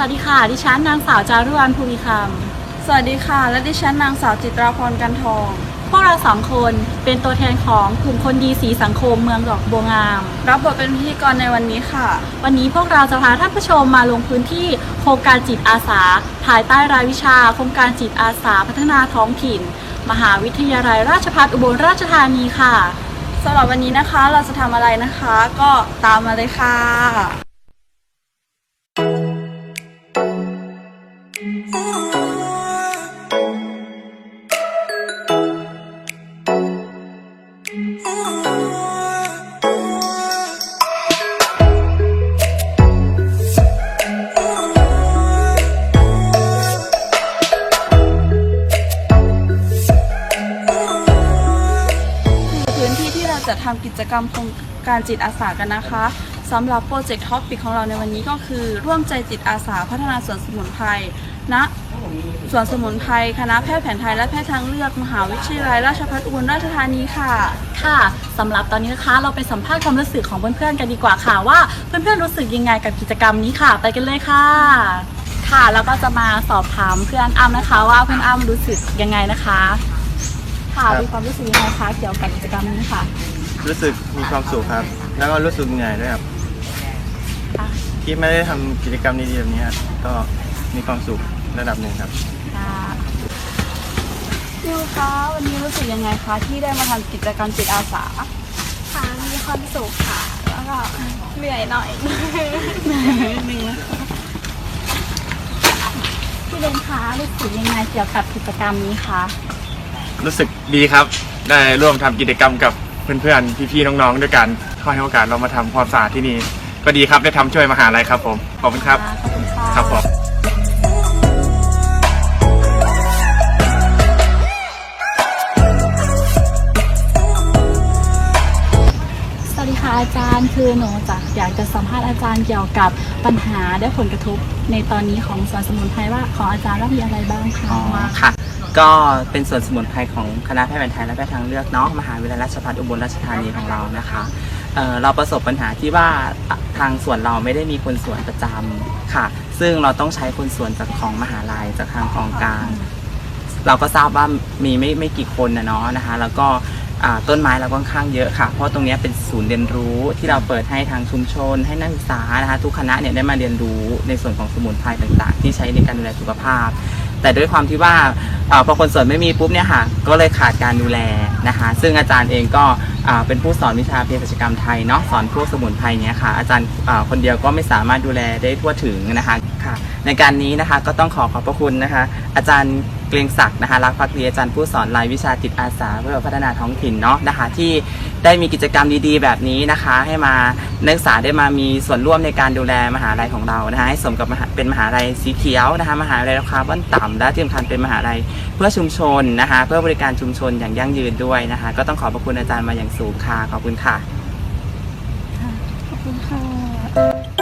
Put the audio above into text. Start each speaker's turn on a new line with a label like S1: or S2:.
S1: สวัสดีค่ะ ดิฉันนางสาวจารุวรรณภูริค
S2: สวัสดีค่ะ และดิฉันนางสาวจิตราพรกันทองำ
S1: พวกเราสองคนเป็นตัวแทนของกลุ่มคนดีสีสังคมเมืองดอกบัวงาม
S2: รับบทเป็นพิธีกรในวันนี้ค่ะ
S1: วันนี้พวกเราจะพาท่านผู้ชมมาลงพื้นที่โครงการจิตอาสา ภายใต้รายวิชา โครงการจิตอาสาพัฒนาท้องถิ่น มหาวิทยาลัยราชภัฏอุบลราชธานีค่ะ
S2: สำหรับวันนี้นะคะเราจะทำอะไรนะคะ ก็ตามมาเลยค่ะ พื้นที่ที่เราจะทำกิจกรรมโครงการจิตอาสากันนะคะ สำหรับโปรเจกต์ท็อปปิกของเราในวันนี้ก็คือ ร่วมใจจิตอาสาพัฒนาสวนสมุนไพรณสวนสมุนไพรคณะแพทย์แผนไทยและแพทย์ทางเลือกมหาวิทยาลัยราชภัฏอุบลราชธานีค่ะ
S1: ค่ะสำหรับตอนนี้นะคะเราไปสัมภาษณ์ความรู้สึกของเพื่อนๆกันดีกว่าค่ะว่าเพื่อนๆรู้สึกยังไงกับกิจกรรมนี้ค่ะ ไปกันเลยค่ะ ค่ะแล้วก็จะมาสอบถามเพื่อนอ้ำนะคะ ว่าเพื่อนอ้ำรู้สึกยังไงนะคะ ค่ะ
S3: ครับ
S1: มีความรู้สึกยังไงคะเกี่ยวกับกิจกรรมนี้ค่ะ
S3: รู้สึกมีความสุขครับ แล้วก็รู้สึกเหนื่อยด้วยครับ
S1: ค่ะ
S3: ที่ไม่ได้ทำกิจกรรมดีๆแบบนี้ครับก็มีความสุขระดับหนึ่งครับ
S1: ค่ะยูคะวันนี้รู้สึกยังไงคะที่ได้มาทำกิจกรรมจิตอาสา
S4: ค่ะมีความสุขค่ะ แล้วก็เหนื่อยหน่อย
S1: พี่เบนคะรู้สึกยังไงเกี่ยวกับกิจกรรมนี้คะ
S3: รู้สึกดีครับ ได้ร่วมทำกิจกรรมกับเพื่อนๆ พี่ๆ น้องๆ ด้วยกันขอให้โอกาสเรามาทำความสะอาดที่นี่ ก็ดีครับได้ทำช่วยมหาลัยครับผม ขอบคุณครับ
S1: ขอบคุณค่ะ
S3: ครับผม
S1: สวัสดีค่ะอาจารย์คือหนูจะอยากจะสัมภาษณ์อาจารย์เกี่ยวกับปัญหาและผลกระทบ ในตอนนี้ของสวนสมุนไพรว่าของอาจารย์ว่ามีอะไรบ้างคะ
S5: อ๋อค่ะ ก็เป็นส่วนสมุนไพรของคณะแพทย์แผนไทยและแพทย์ทางเลือกเนาะมหาวิทยาลัยราชภัฏอุบลราชธานีของเรานะคะ เเราประสบปัญหาที่ว่าทางส่วนเราไม่ได้มีคนสวนประจำค่ะ ซึ่งเราต้องใช้คนสวนจากของมหาลัยจากทางกองกลาง เราก็ทราบว่ามีไม่ไม่กี่คนนะเนาะนะคะ แล้วก็ต้นไม้เราค่อนข้างเยอะค่ะ เพราะตรงนี้เป็นศูนย์เรียนรู้ที่เราเปิดให้ทางชุมชน ให้นักศึกษานะคะทุกคณะเนี่ยได้มาเรียนรู้ในส่วนของสมุนไพรต่างๆ ที่ใช้ในการดูแลสุขภาพ แต่ด้วยความที่ว่า อพอคนสวนไม่มีปุ๊บเนี่ยค่ะก็เลยขาดการดูแลนะคะ ซึ่งอาจารย์เองก็เป็นผู้สอนวิชาเภสัชกรรมไทยเนาะสอนพวกสมุนไพรเนี่ยค่ะอาจารย์คนเดียวก็ไม่สามารถดูแลได้ทั่วถึงนะคะค่ะ ในการนี้นะคะก็ต้องขอขอบพระคุณนะคะ อาจารย์เกรียงศักดิ์นะคะรักพักดีอาจารย์ผู้สอนรายวิชาจิตอาสาเพื่อพัฒนาท้องถิ่นเนาะนะคะที่ ได้มีกิจกรรมดีๆ แบบนี้นะคะ ให้มานักศึกษาได้มามีส่วนร่วมในการดูแลมหาลัยของเรานะคะให้สมกับเป็นมหาลัยสีเขียวนะคะ มหาลัยราคาบ้านต่ำและที่สำคัญเป็นมหาลัยเพื่อชุมชนนะคะ เพื่อบริการชุมชนอย่างยั่งยืนด้วยนะคะ ก็ต้องขอบพระคุณอาจารย์มาอย่างสูงค่ะขอบคุณค่ะ
S1: ขอบคุณค่ะ